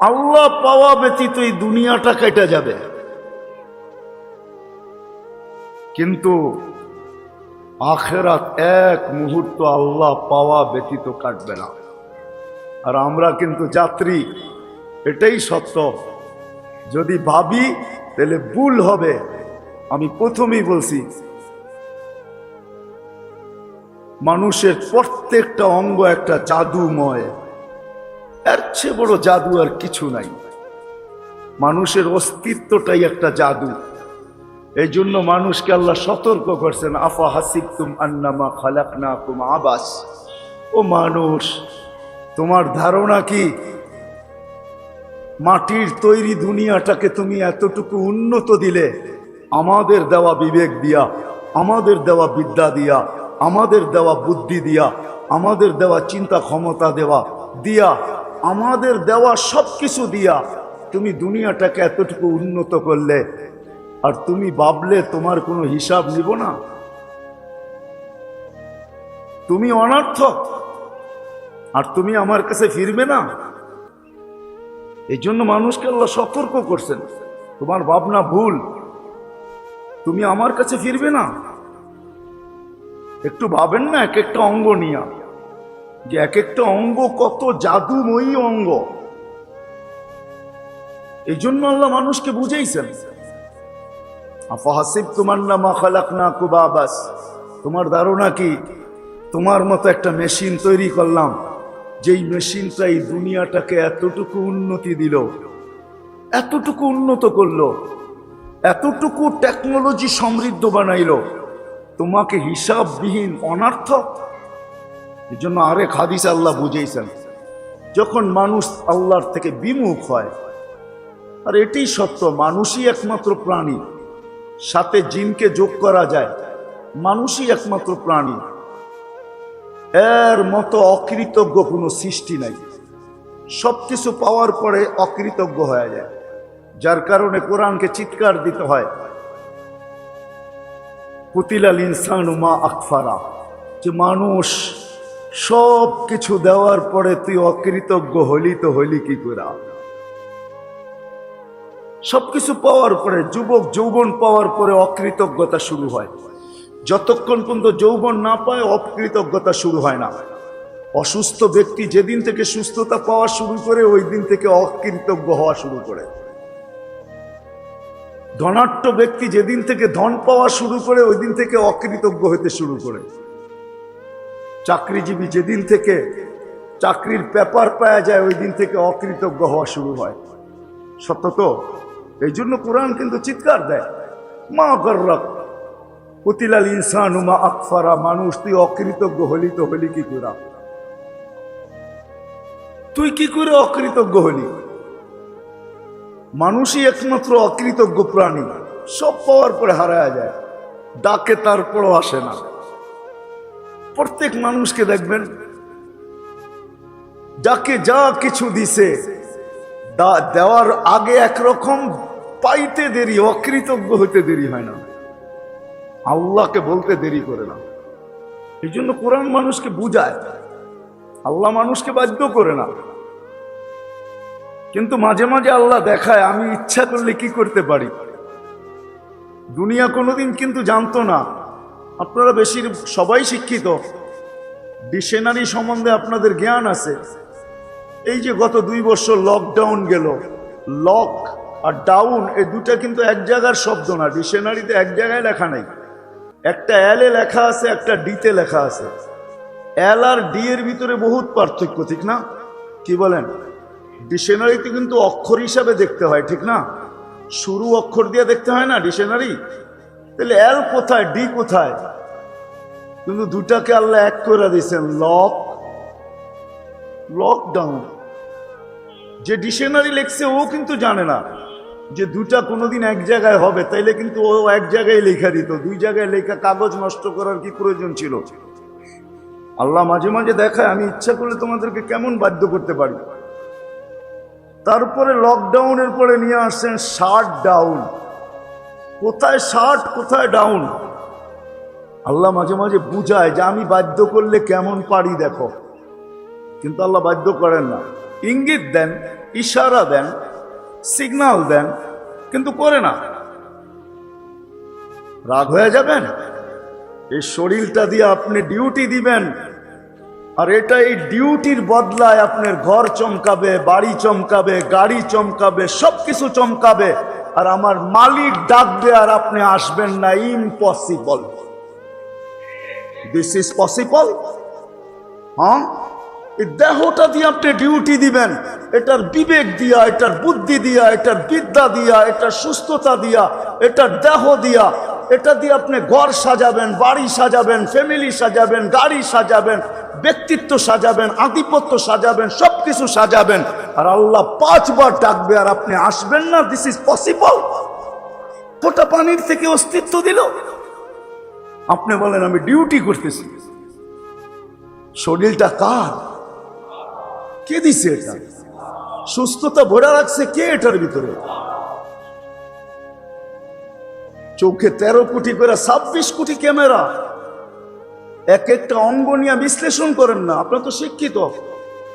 আল্লাহ পাওয়া ব্যতীত এই দুনিয়াটা কেটে যাবে। কিন্তু আখেরাত এক মুহূর্ত আল্লাহ পাওয়া ব্যতীত কাটবে না। আর আমরা কিন্তু যাত্রী, এটাই সত্য। যদি ভাবি, তাহলে ভুল হবে। আমি প্রথমেই বলছি, মানুষের প্রত্যেকটা অঙ্গ একটা জাদুময়। এর চেয়ে বড় জাদু আর কিছু নাই। মানুষের অস্তিত্বটাই একটা জাদু। এই জন্য মানুষকে আল্লাহ সতর্ক করছেন, আফা হাসিবতুম আন্নামা খালাকনাকুম আবাস। ও মানুষ, তোমার ধারণা কি? মাটির তৈরি দুনিয়াটাকে তুমি এতটুকু উন্নত দিলে, আমাদের দেওয়া বিবেক দিয়া, আমাদের দেওয়া বিদ্যা দিয়া, আমাদের দেওয়া বুদ্ধি দিয়া, আমাদের দেওয়া চিন্তা ক্ষমতা দেওয়া দিয়া আমাদের দেওয়া সব কিছু দিয়া তুমি দুনিয়াটাকে এতটুকু উন্নত করলে, আর তুমি ভাবলে তোমার কোনো হিসাব নিব না। তুমি অনর্থক, আর তুমি আমার কাছে ফিরবে না। এই জন্য মানুষকে আল্লাহ সতর্ক করছেন, তোমার ভাবনা ভুল, তুমি আমার কাছে ফিরবে না। একটু ভাবেন না, এক একটা অঙ্গ নিয়া। যে এক একটা অঙ্গ কত জাদুময়ী অঙ্গ। এই জন্য আল্লাহ মানুষকে বুঝেইছেন আফাহাসিব তোমার নামা খালাক না কুবাবাস তোমার ধারণা কি? তোমার মতো একটা মেশিন তৈরি করলাম, যেই মেশিনটা এই দুনিয়াটাকে এতটুকু উন্নতি দিল, এতটুকু উন্নত করল, এতটুকু টেকনোলজি সমৃদ্ধ বানাইলো। তোমাকে হিসাববিহীন, অনার্থক এই জন্য আরেক হাদিস আল্লাহ বুঝেছেন যখন মানুষ আল্লাহর থেকে বিমুখ হয়, আর এটাই সত্য, মানুষই একমাত্র প্রাণী, সাথে জিনকে যোগ করা যায়, মানুষই একমাত্র প্রাণী, এর মতো অকৃতজ্ঞ কোনো সৃষ্টি নাই। সব কিছু পাওয়ার পরে অকৃতজ্ঞ হয়ে যায়, যার কারণে কোরআনকে চিৎকার দিতে হয়, কুতিলাল ইনসান মা আকফারা, যে মানুষ সব কিছু দেওয়ার পরে তুই অকৃতজ্ঞ হলি তো হলি কি করে? সবকিছু পাওয়ার পরে, যুবক যৌবন পাওয়ার পরে অকৃতজ্ঞতা শুরু হয়। যতক্ষণ পর্যন্ত যৌবন না পায়, অকৃতজ্ঞতা শুরু হয় না। অসুস্থ ব্যক্তি যেদিন থেকে সুস্থতা পাওয়া শুরু করে ওই দিন থেকে অকৃতজ্ঞ হওয়া শুরু করে। ধনাট্য ব্যক্তি যেদিন থেকে ধন পাওয়া শুরু করে ওই দিন থেকে অকৃতজ্ঞ হতে শুরু করে। চাকরিজীবী যেদিন থেকে চাকরির পেপার পাওয়া যায়, ওই দিন থেকে অকৃতজ্ঞ হওয়া শুরু হয়। সত্য তো? এই জন্য কোরআন কিন্তু চিৎকার দেয়। মা গর্রক পুতিলাল ইনসান মা আকফারা, মানুষ তুই অকৃতজ্ঞ হলি তো হলি কি করে? তুই কি করে অকৃতজ্ঞ হলি? মানুষই একমাত্র অকৃতজ্ঞ প্রাণী। সব পাওয়ার পরে হারায় যায়। ডাকে তারপরও আসে না। প্রত্যেক মানুষকে দেখবেন, যাকে যা কিছু দিছে দেওয়ার আগে একরকম পাইতে দেরি, অকৃতজ্ঞ হতে দেরি হয় না। আল্লাহকে বলতে দেরি করে না। এই জন্য কোরআন মানুষকে বুঝায়। আল্লাহ মানুষকে বাধ্য করে না। কিন্তু মাঝে মাঝে আল্লাহ দেখায়, আমি ইচ্ছা করলে কি করতে পারি? দুনিয়া কোনোদিন কিন্তু জানতো না। আপনারা বেশি সবাই শিক্ষিত। ডিকশনারি সম্বন্ধে আপনাদের জ্ঞান আছে। এই যে গত দুই বছর লকডাউন গেল লক আর ডাউন এই দুটা কিন্তু এক জায়গার শব্দ না। ডিকশনারিতে এক জায়গায় লেখা নেই। একটা এল লেখা আছে, একটা ডিতে লেখা আছে। এল আর ডি এর ভিতরে বহুত পার্থক্য, ঠিক না? কি বলেন? ডিকশনারিতে কিন্তু অক্ষর হিসাবে দেখতে হয়, ঠিক না? শুরু অক্ষর দিয়ে দেখতে হয় না ডিকশনারি? তাহলে এল কোথায়? ডি কোথায়? কিন্তু দুটাকে আল্লাহ এক করে দিয়েছেন লক লকডাউন যে ডিকশনারি লিখছে, ও কিন্তু জানে না যে দুটা কোনোদিন এক জায়গায় হবে। তাইলে কিন্তু ও এক জায়গায় লেখা দিত। দুই জায়গায় লেখা কাগজ নষ্ট করার কি প্রয়োজন ছিল? আল্লাহ মাঝে মাঝে দেখায়, আমি ইচ্ছা করলে তোমাদেরকে কেমন বাধ্য করতে পারি। তারপরে লকডাউনের পরে নিয়ে আসছেন শার্ট ডাউন কোথায় শার্ট কোথায় ডাউন আল্লাহ মাঝে মাঝে বুঝায় যে আমি বাধ্য করলে কেমন পারি দেখো। কিন্তু আল্লাহ বাধ্য করেন না। ইঙ্গিত দেন, ইশারা দেন সিগন্যাল দেন, কিন্তু করে না। রাগ হয়ে যাবেন? এই শরীরটা দিয়ে আপনি ডিউটি দিবেন। আর এটা এই ডিউটির বদলায় আপনার ঘর চমকাবে, বাড়ি চমকাবে, গাড়ি চমকাবে সব কিছু চমকাবে। আর আমার মালিক ডাকবে আর আপনি আসবেন না ইম্পসিবল দিস ইজ পসিবল হ্যাঁ? এই দেহটা দিয়ে আপনি ডিউটি দিবেন, এটার বিবেক দিয়া, এটার বুদ্ধি দিয়া, এটার বিদ্যা দিয়া, এটার সুস্থতা দিয়া, এটার দেহ দিয়া, এটা দিয়ে আপনি ঘর সাজাবেন, বাড়ি সাজাবেন ফ্যামিলি সাজাবেন, গাড়ি সাজাবেন ব্যক্তিত্ব সাজাবেন, আধিপত্য সাজাবেন, সবকিছু সাজাবেন। আর আল্লাহ পাঁচবার ডাকবে, আর আপনি আসবেন না দিস ইজ পসিবল ফোটা পানির থেকে অস্তিত্ব দিল। আপনি বলেন, আমি ডিউটি করতেছি। শরীরটা কার? কে দিছে এটা? সুস্থতা ভরে রাখছে কে এটার ভিতরে? চোখে তেরো কোটি করে ছাব্বিশ কোটি ক্যামেরা। এক একটা অঙ্গ নিয়ে বিশ্লেষণ করেন না। আপনার তো শিক্ষিত।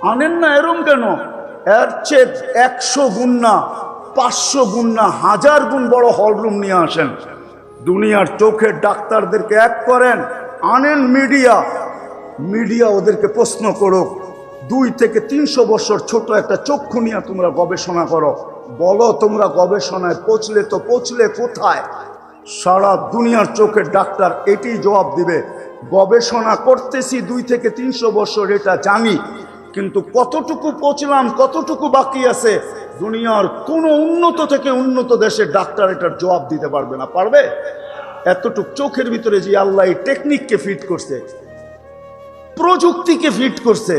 আনেন না এরম কেন? এর চেয়ে একশো গুণ না, পাঁচশো গুণ না, হাজার গুণ বড় হলরুম নিয়ে আসেন। দুনিয়ার চোখের ডাক্তারদেরকে এক করেন, আনেন মিডিয়া। মিডিয়া ওদেরকে প্রশ্ন করুক, দুই থেকে তিনশো বছর ছোট একটা চক্ষু নিয়ে তোমরা গবেষণা করো। বলো তোমরা গবেষণায় পৌঁছলে তো পৌঁছলে কোথায়? সারা দুনিয়ার চোখের ডাক্তার এটি জবাব দিবে। গবেষণা করতেছি, দুই থেকে তিনশো বছর এটা জানি। কিন্তু কতটুকু পৌঁছলাম, কতটুকু বাকি আছে, দুনিয়ার কোনো উন্নত থেকে উন্নত দেশের ডাক্তার এটার জবাব দিতে পারবে না। পারবে? এতটুক চোখের ভিতরে যে আল্লাহ এই টেকনিককে ফিট করছে, প্রযুক্তিকে ফিট করছে,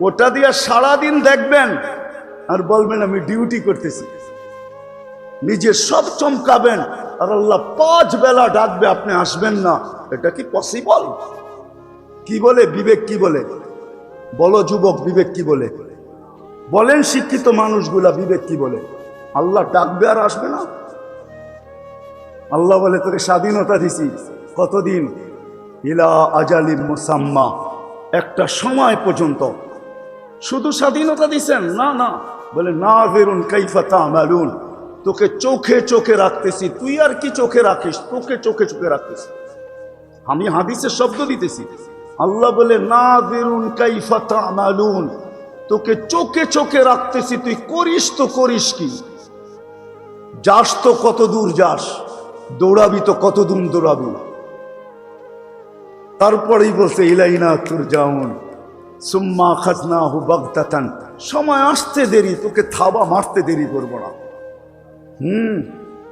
ওটা দিয়ে সারাদিন দেখবেন, আর বলবেন আমি ডিউটি করতেছি। নিজে সব চমকাবেন, আর আল্লাহ পাঁচ বেলা ডাকবে, আপনি আসবেন না। এটা কি পসিবল কি বলে? বিবেক কি বলে? বলো যুবক, বিবেক কি বলে? বলেন শিক্ষিত মানুষগুলা, বিবেক কি বলে? আল্লাহ ডাকবে আর আসবে না? আল্লাহ বলে, তোকে স্বাধীনতা দিছি। কতদিন? ইলা আজালিম মুসাম্মা। একটা সময় পর্যন্ত। শুধু স্বাধীনতা দিছেন? না না। বলে না ফেরুন কাইফা তামালুন। তোকে চোখে চোখে রাখতেছি। তুই আর কি চোখে রাখিস? তোকে চোখে চোখে রাখতেছি। আমি হাদিসের শব্দ দিতেছি। আল্লাহ বলে না বেরুন কাইফা তামালুন। তোকে চোখে চোখে রাখতেছি। তুই করিস তো করিস কি? যাস তো কত দূর যাস, দৌড়াবি তো কত দূর দৌড়াবি। তারপরেই বলছে, ইলাইনা তুর যাউন সুম্মা খাজনা হু বাগদাতান সময় আসতে দেরি, তোকে থাবা মারতে দেরি করব না। হুম,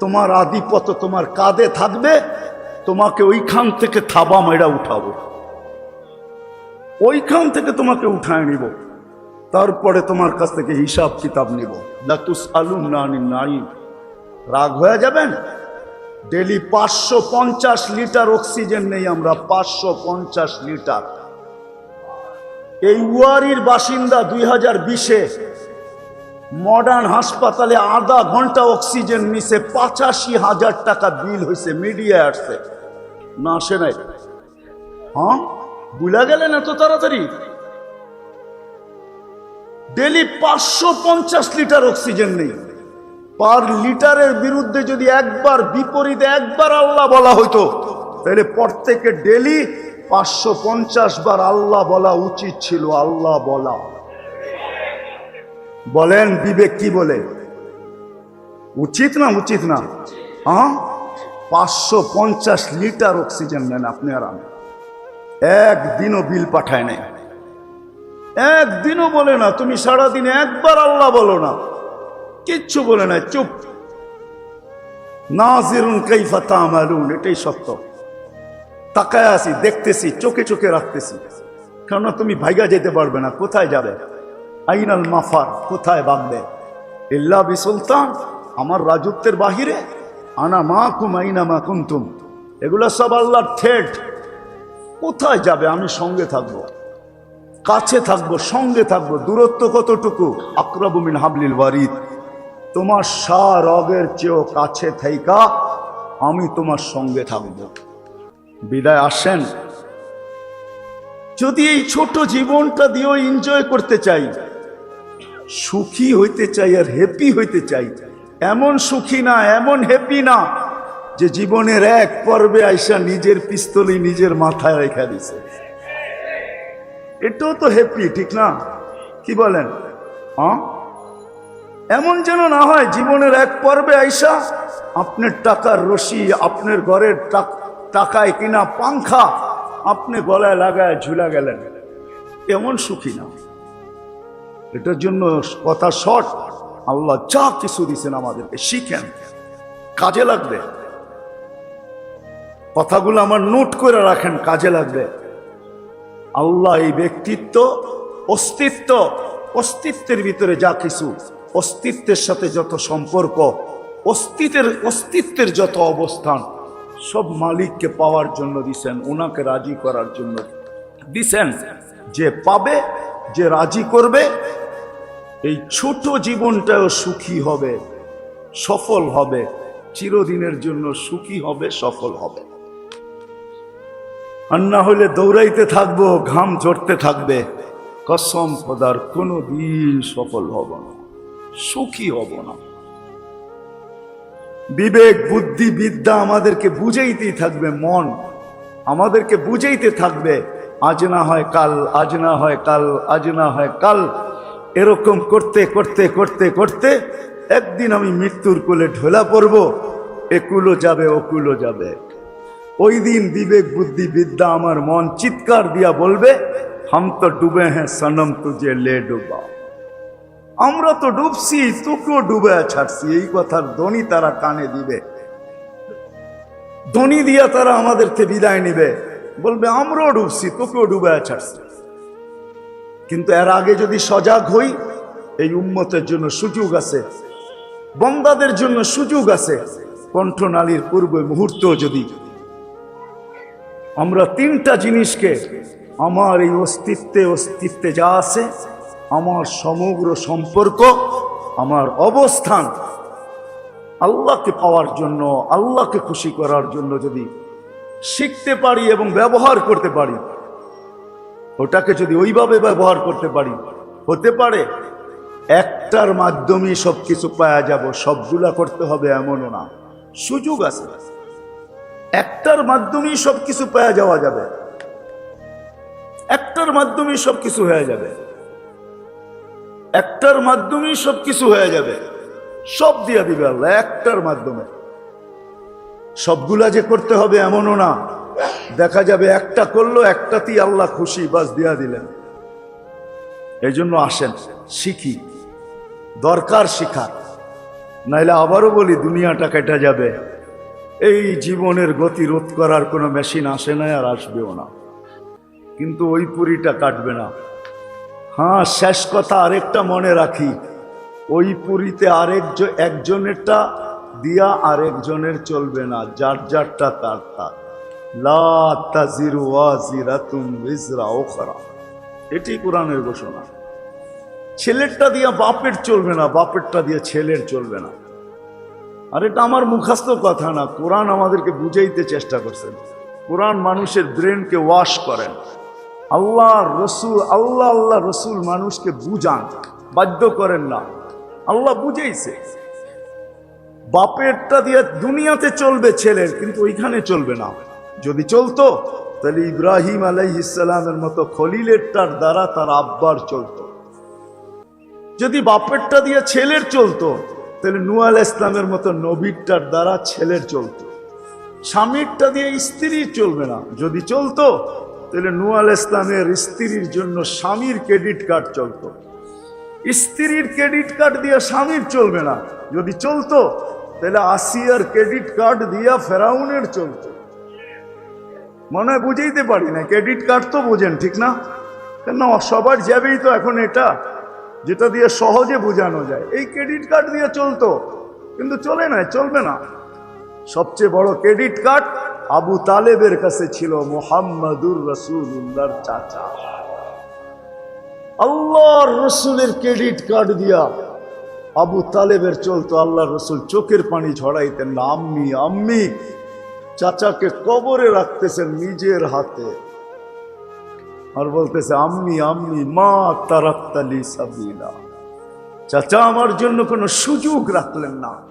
তোমার আধিপত্য তোমার কাঁধে থাকবে, তোমাকে ওইখান থেকে থাবা মেরা উঠাবো। ওইখান থেকে তোমাকে উঠায় নিব। তারপরে তোমার কাছ থেকে হিসাব কিতাব নিব। লাতুস আলুম নানি নাই। রাগ হয়ে যাবেন? ডেলি পাঁচশো পঞ্চাশ লিটার অক্সিজেন নেই আমরা, পাঁচশো পঞ্চাশ লিটার। এই ওয়ারির বাসিন্দা দুই হাজার বিশে মডার্ন হাসপাতালে আধা ঘণ্টা অক্সিজেন নিছে, পঁচাশি হাজার টাকা বিল হয়েছে মিডিয়া আসছে। না, আসে নাই। হ্যাঁ? বুলা গেলেন এত তাড়াতাড়ি? ডেলি পাঁচশো পঞ্চাশ লিটার অক্সিজেন নেই। পার লিটারের বিরুদ্ধে যদি একবার বিপরীতে একবার আল্লাহ বলা হইতো, তাহলে প্রত্যেকে ডেলি পাঁচশো পঞ্চাশ বার আল্লাহ বলা উচিত ছিল, আল্লাহ বলা। বলেন বিবেক কি বলে? উচিত না উচিত না? হ্যাঁ? পাঁচশো পঞ্চাশ লিটার অক্সিজেন নেন আপনি আর আমি। একদিনও বিল পাঠায় নেই। একদিনও বলে না, তুমি সারাদিনে একবার আল্লাহ বলো না। কিচ্ছু বলে না চুপ। নাজিরুন কাইফা তামালুন, এটাই সত্য। তাকায় আছি, দেখতেছি, চোখে চোখে রাখতেছি। কেননা তুমি ভাইগা যেতে পারবে না, কোথায় যাবে? আইনাল মাফার, কোথায় বাঁধবে ইল্লা বি সুলতান আমার রাজত্বের বাহিরে। আনা মা কুম আইনা মা কুন্তুম। এগুলো সব আল্লাহর ঠেট। কোথায় যাবে? আমি সঙ্গে থাকব। কাছে থাকব, সঙ্গে থাকব। দূরত্ব কতটুকু? আক্রবমিন হাবলিল ওয়ারিদ। তোমার সা রগের চেয়েও কাছে থাইকা, আমি তোমার সঙ্গে থাকব। বিদায় আসেন। যদি এই ছোট জীবনটা দিয়েও এনজয় করতে চাই সুখী হইতে চাই আর হ্যাপি হইতে চাই। এমন সুখী না, এমন হ্যাপি না যে জীবনের এক পর্বে আইসা নিজের পিস্তলই নিজের মাথায় রেখা দিছে। এটাও তো হ্যাপি ঠিক না? কি বলেন? হ্যাঁ? এমন যেন না হয় জীবনের এক পর্বে আইসা আপনার টাকার রশি, আপনার ঘরের টাকায় কিনা পাংখা আপনি গলায় লাগায় ঝুলা গেলেন। এমন সুখী না। এটার জন্য কথা শর্ট। আল্লাহ যা কিছু দিছেন আমাদেরকে শিখেন। কাজে লাগবে। কথাগুলো আমার নোট করে রাখেন, কাজে লাগবে। আল্লাহ এই ব্যক্তিত্ব, অস্তিত্ব, অস্তিত্বের ভিতরে যা কিছু, অস্তিত্বের সাথে যত সম্পর্ক, অস্তিত্বের অস্তিত্বের যত অবস্থান, সব মালিককে পাওয়ার জন্য দিছেন ওনাকে রাজি করার জন্য দিছেন। যে পাবে, যে রাজি করবে এই ছোট জীবনটাও সুখী হবে, সফল হবে, চিরদিনের জন্য সুখী হবে, সফল হবে। আর না হলে দৌড়াইতে থাকব, ঘাম ঝরতে থাকবে, কসম খোদার কোনো দিন সফল হব না, সুখী হব না। বিবেক, বুদ্ধি, বিদ্যা আমাদেরকে বুঝাইতেই থাকবে, মন আমাদেরকে বুঝাইতে থাকবে, আজ না হয় কাল, আজ না হয় কাল, আজ না হয় কাল এরকম করতে করতে করতে করতে একদিন আমি মৃত্যুর কোলে ঢোলা পড়ব একুলো যাবে ওকুলো যাবে। ওই দিন বিবেক বুদ্ধি বিদ্যা আমার মন চিৎকার দিয়া বলবে, হাম তো ডুবে হ্যাঁ সনম তুজে লে ডুবা। আমরা তো ডুবছি, তোকেও ডুবে ছাড়ছি, এই কথার ধ্বনি তারা কানে দিবে। ধ্বনি দিয়া তারা আমাদেরকে বিদায় নিবে। বলবে, আমরাও ডুবছি, তোকেও ডুবে ছাড়ছি। কিন্তু এর আগে যদি সজাগ হই, এই উম্মতের জন্য সুযোগ আছে, বন্দাদের জন্য সুযোগ আছে, কণ্ঠনালীর পূর্বে মুহূর্ত যদি আমরা তিনটা জিনিসকে আমার এই অস্তিত্বে অস্তিত্বে যা আছে, আমার সমগ্র সম্পর্ক, আমার অবস্থান, আল্লাহকে পাওয়ার জন্য, আল্লাহকে খুশি করার জন্য যদি শিখতে পারি এবং ব্যবহার করতে পারি ওটাকে যদি ওইভাবে ব্যবহার করতে পারি, হতে পারে, একটার মাধ্যমেই সব কিছু পাওয়া যাব, সবগুলা করতে হবে এমনও না। সুযোগ আছে। একটার মাধ্যমেই সব কিছু পাওয়া যাওয়া যাবে। একটার মাধ্যমেই সব কিছু হয়ে যাবে। একটার মাধ্যমেই সব কিছু হয়ে যাবে। সব দিয়া দিবে আল্লাহ, একটার মাধ্যমে। সবগুলা যে করতে হবে এমনও না। দেখা যাবে একটা করল, একটাতেই আল্লাহ খুশি, বাস দিয়া দিলেন। এই জন্য আসেন, শিখি। দরকার শিখা। নাইলে আবারও বলি, দুনিয়াটা কেটে যাবে। এই জীবনের গতি রোধ করার কোনো মেশিন আসে না আর আসবেও না। কিন্তু ওই পুরীটা কাটবে না। হ্যাঁ শেষ কথা আরেকটা মনে রাখি। ওই পুরীতে আরেক একজনেরটা দিয়া আরেকজনের চলবে না, যার যারটা তার তার। এটি কোরআনের ঘোষণা। ছেলেরটা দিয়া বাপের চলবে না, বাপেরটা দিয়ে ছেলের চলবে না। আর এটা আমার মুখাস্ত কথা না, কোরআন আমাদেরকে বুঝাইতে চেষ্টা করছেন কোরআন মানুষের ব্রেনকে ওয়াশ করেন। আল্লাহ রসুল, আল্লাহ আল্লাহ রসুল মানুষকে বুঝান, বাধ্য করেন না। আল্লাহ বুঝেইছে। বাপেরটা দিয়ে দুনিয়াতে চলবে ছেলের, কিন্তু ওইখানে চলবে না। যদি চলতো, তাহলে ইব্রাহিম আলাইহিসালামের মতো খলিলেরটার দ্বারা তার আব্বার চলতো। যদি বাপেরটা দিয়ে ছেলের চলতো, তাহলে নুয়াল ইসলামের মতো নবীরটার দ্বারা ছেলের চলতো। স্বামীরটা দিয়ে স্ত্রীর চলবে না। যদি চলতো, তাহলে নুয়াল ইসলামের স্ত্রীর জন্য স্বামীর ক্রেডিট কার্ড চলতো। স্ত্রীর ক্রেডিট কার্ড দিয়ে স্বামীর চলবে না। যদি চলতো, তাহলে আসিয়ার ক্রেডিট কার্ড দিয়া ফেরাউনের চলতো। মনে হয় বুঝাইতে পারি না, ক্রেডিট কার্ড তো বোঝেন, ঠিক না? কেন সবার যাবেই তো এখন এটা, যেটা দিয়ে সহজে বোঝানো যায়। এই ক্রেডিট কার্ড দিয়ে চলতো, কিন্তু চলে না চলবে না। সবচেয়ে বড় ক্রেডিট কার্ড আবু তালেবের কাছে ছিল মোহাম্মদুর রসুল্লাহর চাচা। আল্লাহর রসুলের ক্রেডিট কার্ড দিয়া আবু তালেবের চলতো আল্লাহ রসুল চোখের পানি ঝড়াইতেন আম্মি আম্মি চাচাকে কবরে রাখতেছেন নিজের হাতে। আর বলতেছে, আম্মি আম্মি, মা তারাক্তালি সাবিলা। চাচা, আমার জন্য কোনো সুযোগ রাখলেন না।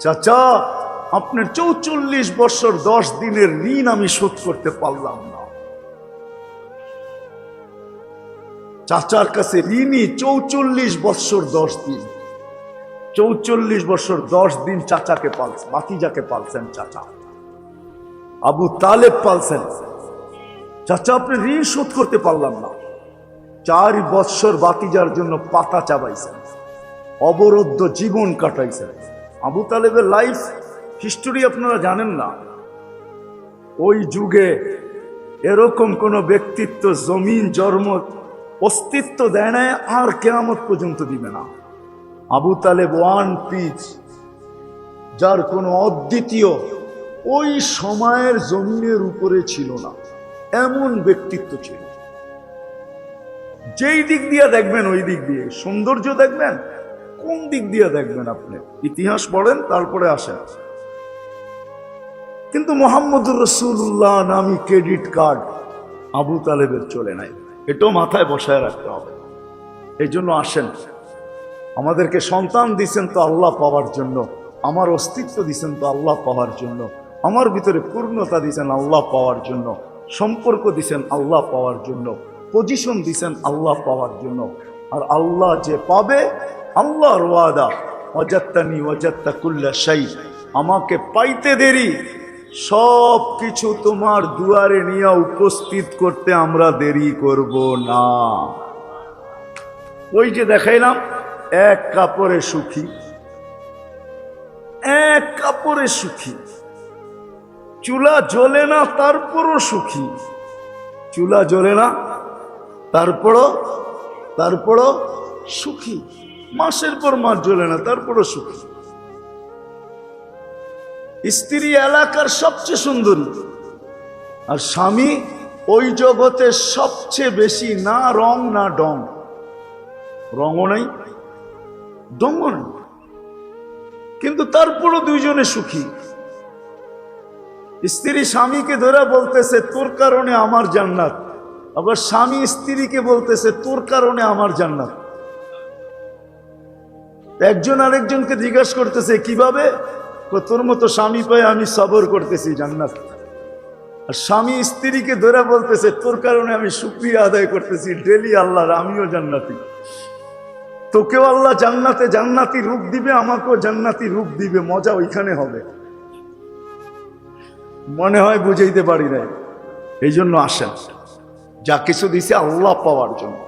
চাচা, আপনার চৌচল্লিশ বছর দশ দিনের ঋণ আমি শোধ করতে পারলাম না। চাচার কাছে ঋণই চৌচল্লিশ বছর দশ দিন। চৌচল্লিশ বছর দশ দিন চাচাকে পালছেন বাতিজাকে পালছেন চাচা। আবু তালেব পালছেন। চাচা, আপনি ঋণ শোধ করতে পারলাম না। চার বৎসর বাতিজার জন্য পাতা চাবাইছেন। অবরুদ্ধ জীবন কাটাইছেন। আবু তালেবের লাইফ হিস্টোরি আপনারা জানেন না। ওই যুগে এরকম কোন ব্যক্তিত্ব জমিন, জন্ম, অস্তিত্ব দেয় না আর কেয়ামত পর্যন্ত দিবে না। আবু তালেব ওয়ান পিচ যার কোনো অদ্বিতীয় ওই সময়ের জমিনের উপরে ছিল না, এমন ব্যক্তিত্ব ছিল। যেই দিক দিয়ে দেখবেন, ওই দিক দিয়ে। সৌন্দর্য দেখবেন, কোন দিক দিয়ে দেখবেন আপনি? ইতিহাস পড়েন, তারপরে আসেন। কিন্তু মোহাম্মদুর রসুল্লাহ নামি ক্রেডিট কার্ড আবু তালেবের চলে নাই। এটাও মাথায় বসায় রাখতে হবে। এই জন্য আসেন। আমাদেরকে সন্তান দিচ্ছেন তো আল্লাহ পাওয়ার জন্য, আমার অস্তিত্ব দিচ্ছেন তো আল্লাহ পাওয়ার জন্য। আমার ভিতরে পূর্ণতা দিছেন আল্লাহ পাওয়ার জন্য, সম্পর্ক দিছেন আল্লাহ পাওয়ার জন্য পজিশন দিছেন আল্লাহ পাওয়ার জন্য। আর আল্লাহ যে পাবে, আল্লাহর ওয়াদা অজাত্তানি অজাত্তা কুল্লা সাই আমাকে পাইতে দেরি। সব কিছু তোমার দুয়ারে নিয়ে উপস্থিত করতে আমরা দেরি করব না। ওই যে দেখাইলাম, এক কাপড়ে সুখী, এক কাপড়ে সুখী। চুলা জ্বলে না, তারপরও সুখী। চুলা জ্বলে না, তারপরও তারপরও সুখী। মাসের পর মাস জ্বলে না, তারপরও সুখী। স্ত্রী এলাকার সবচেয়ে সুন্দরী। আর স্বামী ওই জগতে সবচেয়ে বেশি, না রং, না ডং। রঙও নাই ডঙ্গও নেই। কিন্তু তারপরও দুইজনে সুখী। স্ত্রী স্বামীকে ধরে বলতেছে, তোর কারণে আমার জান্নাত। আবার স্বামী স্ত্রীকে বলতেছে, তোর কারণে আমার জান্নাত। একজন আরেকজনকে জিজ্ঞাসা করতেছে, কীভাবে? তোর মতো স্বামী পায়ে আমি সবর করতেছি জান্নাত। আর স্বামী স্ত্রীকে ধরে বলতেছে, তোর কারণে আমি সুক্রিয়া আদায় করতেছি, ডেলি আল্লাহর, আমিও জান্নাতি। তোকেও আল্লাহ জান্নাতে জান্নাতি রূপ দিবে, আমাকেও জান্নাতি রূপ দিবে, মজা ওইখানে হবে। মনে হয় বুঝাইতে পারি নাই। এই জন্য আসেন। যা কিছু দিছে আল্লাহ পাওয়ার জন্য।